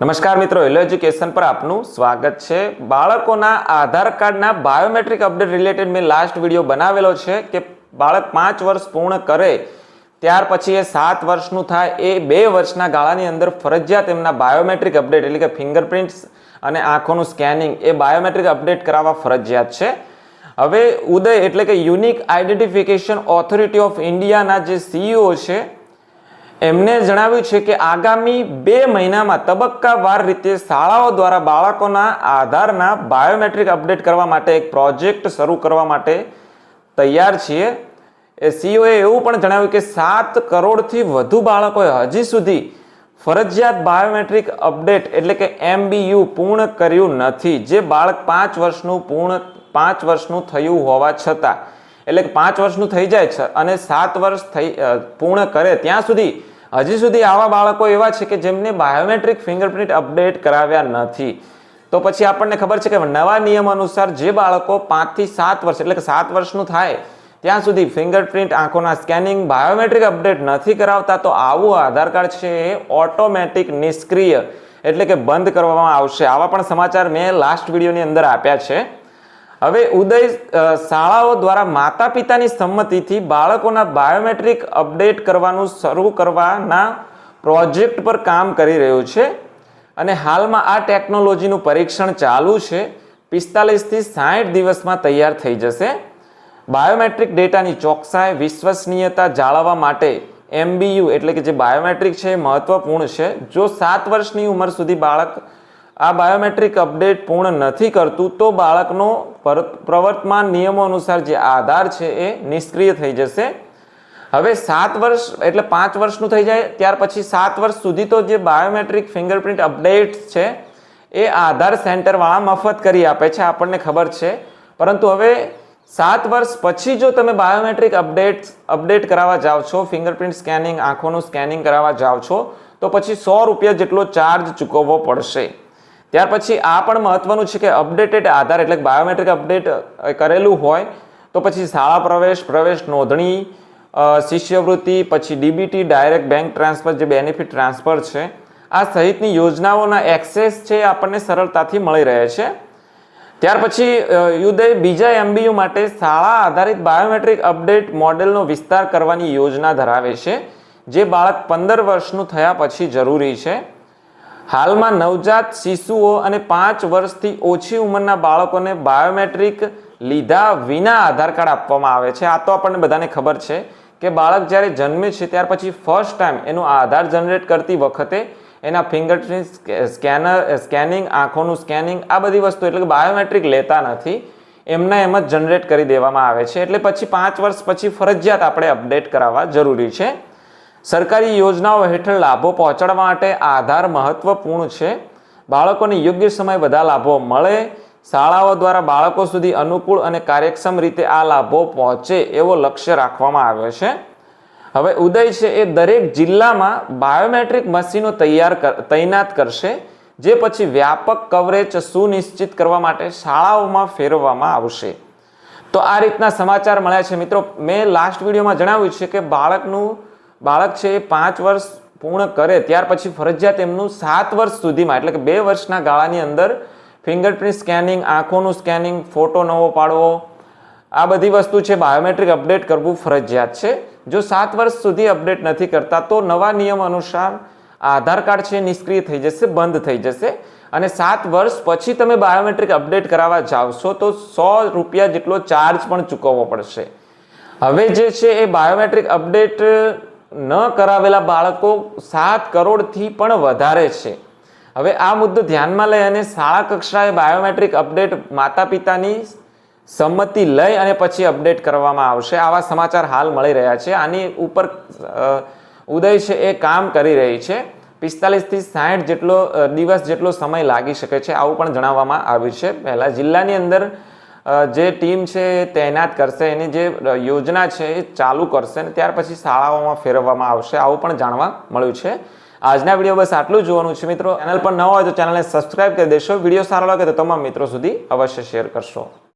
નમસ્કાર મિત્રો એલો એજ્યુકેશન પર આપનું સ્વાગત છે. બાળકોના આધાર કાર્ડના બાયોમેટ્રિક અપડેટ રિલેટેડ મેં લાસ્ટ વીડિયો બનાવેલો છે કે બાળક પાંચ વર્ષ પૂર્ણ કરે, ત્યાર પછી એ સાત વર્ષનું થાય, એ બે વર્ષના ગાળાની અંદર ફરજિયાત એમના બાયોમેટ્રિક અપડેટ એટલે કે ફિંગરપ્રિન્ટ્સ અને આંખોનું સ્કેનિંગ એ બાયોમેટ્રિક અપડેટ કરાવવા ફરજિયાત છે. હવે ઉદય એટલે કે યુનિક આઈડેન્ટિફિકેશન ઓથોરિટી ઓફ ઇન્ડિયાના જે સીઈઓ છે એમને જણાવ્યું છે કે આગામી બે મહિનામાં તબક્કાવાર રીતે શાળાઓ દ્વારા બાળકોના આધારના બાયોમેટ્રિક અપડેટ કરવા માટે એક પ્રોજેક્ટ શરૂ કરવા માટે તૈયાર છીએ. એ સીઓએ એવું પણ જણાવ્યું કે સાત કરોડથી વધુ બાળકોએ હજી સુધી ફરજિયાત બાયોમેટ્રિક અપડેટ એટલે કે એમબીયુ પૂર્ણ કર્યું નથી. જે બાળક પાંચ વર્ષનું, પૂર્ણ પાંચ વર્ષનું થયું હોવા છતાં એટલે કે પાંચ વર્ષનું થઈ જાય અને સાત વર્ષ થઈ પૂર્ણ કરે, ત્યાં સુધી, હજી સુધી આવા બાળકો એવા છે કે જેમને બાયોમેટ્રિક ફિંગરપ્રિન્ટ અપડેટ કરાવ્યા નથી. તો પછી આપણને ખબર છે કે નવા નિયમ અનુસાર જે બાળકો પાંચથી સાત વર્ષ, એટલે કે સાત વર્ષનું થાય, ત્યાં સુધી ફિંગરપ્રિન્ટ આંખોના સ્કેનિંગ બાયોમેટ્રિક અપડેટ નથી કરાવતા, તો આવું આધાર કાર્ડ છે એ ઓટોમેટિક નિષ્ક્રિય, એટલે કે બંધ કરવામાં આવશે. આવા પણ સમાચાર મેં લાસ્ટ વિડીયોની અંદર આપ્યા છે. હવે ઉદય શાળાઓ દ્વારા માતા પિતાની સંમતિથી બાળકોના બાયોમેટ્રિક અપડેટ કરવાનું શરૂ કરવાના પ્રોજેક્ટ પર કામ કરી રહ્યું છે અને હાલમાં આ ટેકનોલોજીનું પરીક્ષણ ચાલુ છે. પિસ્તાલીસથી સાઠ દિવસમાં તૈયાર થઈ જશે. બાયોમેટ્રિક ડેટાની ચોકસાઈ, વિશ્વસનીયતા જાળવવા માટે એમબીયુ એટલે કે જે બાયોમેટ્રિક છે એ મહત્વપૂર્ણ છે. જો સાત વર્ષની ઉંમર સુધી બાળક આ બાયોમેટ્રિક અપડેટ પૂર્ણ નથી કરતું, તો બાળકનો પ્રવર્તમાન નિયમો અનુસાર જે આધાર છે એ નિષ્ક્રિય થઈ જશે. હવે સાત વર્ષ, એટલે પાંચ વર્ષનું થઈ જાય, ત્યાર પછી સાત વર્ષ સુધી તો જે બાયોમેટ્રિક ફિંગરપ્રિન્ટ અપડેટ છે, એ આધાર સેન્ટરવાળા મફત કરી આપે છે, આપણને ખબર છે. પરંતુ હવે સાત વર્ષ પછી જો તમે બાયોમેટ્રિક અપડેટ અપડેટ કરાવવા જાઓ છો, ફિંગરપ્રિન્ટ સ્કેનિંગ, આંખોનું સ્કેનિંગ કરાવવા જાઓ છો, તો પછી સો રૂપિયા જેટલો ચાર્જ ચૂકવવો પડશે. ત્યાર પછી આ પણ મહત્વનું છે કે અપડેટેડ આધાર એટલે બાયોમેટ્રિક અપડેટ કરેલું હોય તો પછી શાળા પ્રવેશ પ્રવેશ નોંધણી શિષ્યવૃત્તિ, પછી ડીબીટી, ડાયરેક્ટ બેંક ટ્રાન્સફર જે બેનિફિટ ટ્રાન્સફર છે, આ સહિતની યોજનાઓના એક્સેસ છે આપણને સરળતાથી મળી રહે છે. ત્યાર પછી યુદય બીજા એમબીયુ માટે શાળા આધારિત બાયોમેટ્રિક અપડેટ મોડેલનો વિસ્તાર કરવાની યોજના ધરાવે છે, જે બાળક પંદર વર્ષનું થયા પછી જરૂરી છે. હાલમાં નવજાત શિશુઓ અને પાંચ વર્ષથી ઓછી ઉંમરના બાળકોને બાયોમેટ્રિક લીધા વિના આધાર કાર્ડ આપવામાં આવે છે. આ તો આપણને બધાને ખબર છે કે બાળક જ્યારે જન્મે છે ત્યાર પછી ફર્સ્ટ ટાઈમ એનું આધાર જનરેટ કરતી વખતે એના ફિંગરપ્રિન્ટ સ્કેનર, સ્કેનિંગ, આંખોનું સ્કેનિંગ, આ બધી વસ્તુ એટલે કે બાયોમેટ્રિક લેતા નથી, એમના એમ જ જનરેટ કરી દેવામાં આવે છે. એટલે પછી પાંચ વર્ષ પછી ફરજિયાત આપણે અપડેટ કરાવવા જરૂરી છે. સરકારી યોજનાઓ હેઠળ લાભો પહોંચાડવા માટે આધાર મહત્વપૂર્ણ છે. બાળકોને યોગ્ય સમય બધા લાભો મળે. શાળાઓ દ્વારા બાળકો સુધી અનુકૂળ અને કાર્યક્ષમ રીતે આ લાભો પહોંચે એવો લક્ષ્ય રાખવામાં આવ્યો છે. હવે ઉદય છે એ દરેક જિલ્લામાં બાયોમેટ્રિક મશીનો તૈયાર તૈનાત કરશે, જે પછી વ્યાપક કવરેજ સુનિશ્ચિત કરવા માટે શાળાઓમાં ફેરવવામાં આવશે. તો આ રીતના સમાચાર મળ્યા છે મિત્રો. મેં લાસ્ટ વિડીયોમાં જણાવ્યું છે કે બાળકનું બાળક છે એ પાંચ વર્ષ પૂર્ણ કરે, ત્યાર પછી ફરજિયાત એમનું સાત વર્ષ સુધીમાં, એટલે કે બે વર્ષના ગાળાની અંદર ફિંગરપ્રિન્ટ સ્કેનિંગ આંખોનું સ્કેનિંગ ફોટો નવો પાડવો, આ બધી વસ્તુ છે બાયોમેટ્રિક અપડેટ કરવું ફરજિયાત છે. જો સાત વર્ષ સુધી અપડેટ નથી કરતા, તો નવા નિયમ અનુસાર આધાર કાર્ડ છે નિષ્ક્રિય થઈ જશે, બંધ થઈ જશે. અને સાત વર્ષ પછી તમે બાયોમેટ્રિક અપડેટ કરાવવા જાવશો તો સો રૂપિયા જેટલો ચાર્જ પણ ચૂકવવો પડશે. હવે જે છે એ બાયોમેટ્રિક અપડેટ ન કરાવેલા બાળકો સાત કરોડથી પણ વધારે છે. હવે આ મુદ્દો ધ્યાનમાં લઈ અને શાળા કક્ષાએ બાયોમેટ્રિક અપડેટ માતા પિતાની સંમતિ લઈ અને પછી અપડેટ કરવામાં આવશે. આવા સમાચાર હાલ મળી રહ્યા છે. આની ઉપર ઉદય છે એ કામ કરી રહી છે. પિસ્તાલીસથી સાઠ જેટલો દિવસ જેટલો સમય લાગી શકે છે આવું પણ જણાવવામાં આવ્યું છે. પહેલાં જિલ્લાની અંદર જે ટીમ છે એ તૈનાત કરશે, એની જે યોજના છે એ ચાલુ કરશે અને ત્યાર પછી શાળાઓમાં ફેરવવામાં આવશે, આવું પણ જાણવા મળ્યું છે. આજના વીડિયો બસ આટલું જ જોવાનું છે મિત્રો. ચેનલ પર ન હોય તો ચેનલને સબસ્ક્રાઇબ કરી દેશો. વીડિયો સારો લાગે તો તમામ મિત્રો સુધી અવશ્ય શેર કરશો.